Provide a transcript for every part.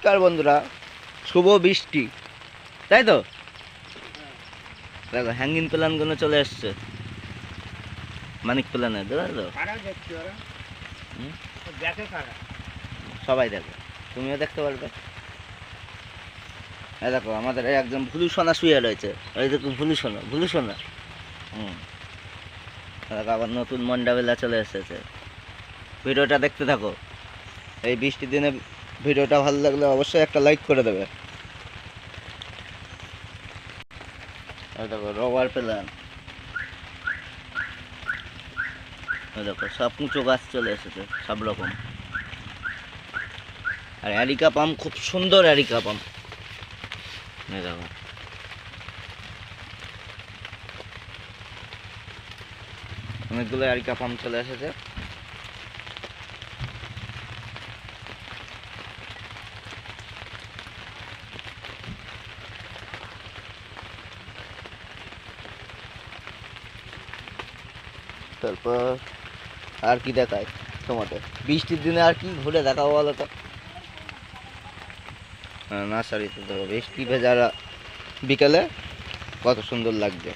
নমস্কার বন্ধুরা শুভ বৃষ্টি। তাই তো? দেখো হ্যাঙ্গিং প্ল্যানগুলো চলে এসছে। মানিক প্ল্যানে তো? কারা দেখছি ওরা। হুম? দেখে সবাই দেখো। তুমিও দেখতে পারবে। এই দেখো আমাদের একজন ভুলু সোনা শুয়ে রয়েছে। ওই দেখো ভুলু সোনা ভুলু সোনা। হুম। দেখো আবার নতুন মন্ডাবেলা চলে এসেছে। ভিডিওটা দেখতে থাকো। এই বৃষ্টির দিনে ভিডিওটা ভালো লাগলে অবশ্যই একটা লাইক করে দেবে। দেখো রবার এই দেখো, সব উঁচু গাছ চলে এসেছে, সব রকম। আর অ্যারিকা পাম্প খুব সুন্দর অ্যারিকা পাম্প দেখো। অনেকগুলো অ্যারিকা পাম্প চলে এসেছে। তারপর আর কি দেখায় তোমাদের? বৃষ্টির দিনে আর কি ঘুরে দেখাবো বলো তো? নার্সারিতে দেখো বৃষ্টি ভেজারা বিকেলে কত সুন্দর লাগছে।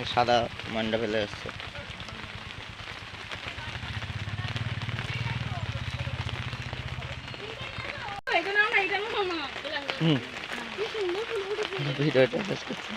এই সাদা মান্ডা ফেলে এসছে হুম। ভিডিওটা শেষ করছি।